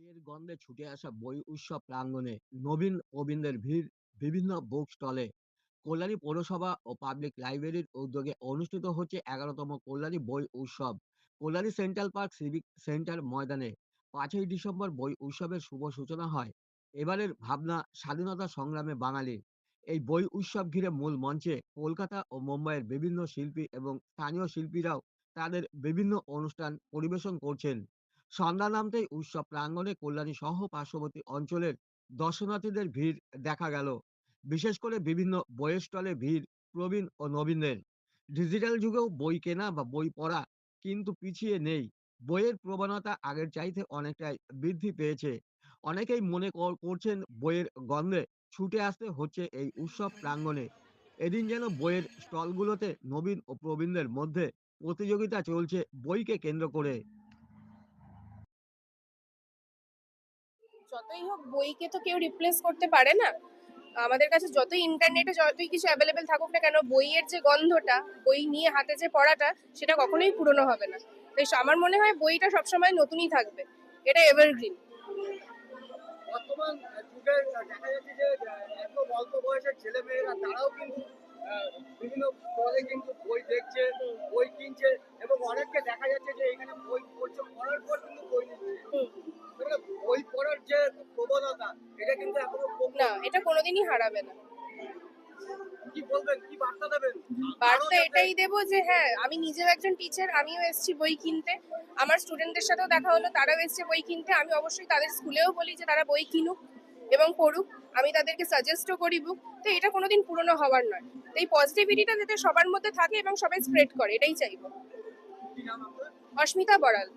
বইয়ের গন্ধে ছুটে আসা বই উৎসব প্রাঙ্গণে নবীন প্রবীণদের ভিড় বিভিন্ন বুক স্টলে কল্যাণী পৌরসভা ও পাবলিক লাইব্রেরির উদ্যোগে অনুষ্ঠিত হচ্ছে এগারোতম কল্যাণী বই উৎসব। Kalyani central park civic centre ময়দানে পাঁচই ডিসেম্বর বই উৎসবের শুভ সূচনা হয়। এবারের ভাবনা স্বাধীনতা সংগ্রামে বাঙালি। এই বই উৎসব ঘিরে মূল মঞ্চে কলকাতা ও মুম্বাইয়ের বিভিন্ন শিল্পী এবং স্থানীয় শিল্পীরাও তাদের বিভিন্ন অনুষ্ঠান পরিবেশন করছেন। সন্ধ্যা নামতেই উৎসব প্রাঙ্গণে কল্যাণী সহ পার্শ্ববর্তী অঞ্চলের দর্শনার্থীদের ভিড় দেখা গেল। বিশেষ করে বিভিন্ন বইয়ের স্টলে ভিড় প্রবীণ ও নবীনদের ডিজিটাল যুগেও বই কেনা বা বই পড়া কিন্তু পিছিয়ে নেই। বইয়ের প্রবণতা আগের চাইতে অনেকটাই বৃদ্ধি পেয়েছে। অনেকেই মনে কর- করছেন বইয়ের গন্ধে ছুটে আসতে হচ্ছে এই উৎসব প্রাঙ্গণে। এদিন যেন বইয়ের স্টলগুলোতে নবীন ও প্রবীণদের মধ্যে প্রতিযোগিতা চলছে বইকে কেন্দ্র করে। যতই হোক বইকে তো কেউ রিপ্লেস করতে পারে না। আমাদের কাছে যতই ইন্টারনেটে যতই কিছু অ্যাভেলেবেল থাকুক না কেন, বইয়ের যে গন্ধটা, বই নিয়ে হাতে যে পড়াটা, সেটা কখনোই পুরনো হবে না। তাই আমার মনে হয় বইটা সবসময় নতুনই থাকবে। এটা এভারগ্রিন তারাও বিভিন্ন বই দেখছে, বই কিনছে দেখা যাচ্ছে যে বই নিচ্ছে হুম। এবারে বই পড়ার যে প্রবণতা এটা কিন্তু এখনও কম না এটা কোনোদিনই হারাবে না। বার্তা এটাই দেবো যে হ্যাঁ আমি নিজেও একজন টিচার আমিও এসেছি বই কিনতে। আমার স্টুডেন্টদের সাথেও দেখা হলো তারাও এসছে বই কিনতে। আমি অবশ্যই তাদের স্কুলেও বলি যে তারা বই কিনুক এবং পড়ুক। আমি তাদেরকে সাজেস্টও করি বুক তো এটা কোনোদিন পুরনো হওয়ার নয়। তো এই পজিটিভিটিটা যাতে সবার মধ্যে থাকে এবং সবাই স্প্রেড করে এটাই চাইব। অস্মিতা বড়াল।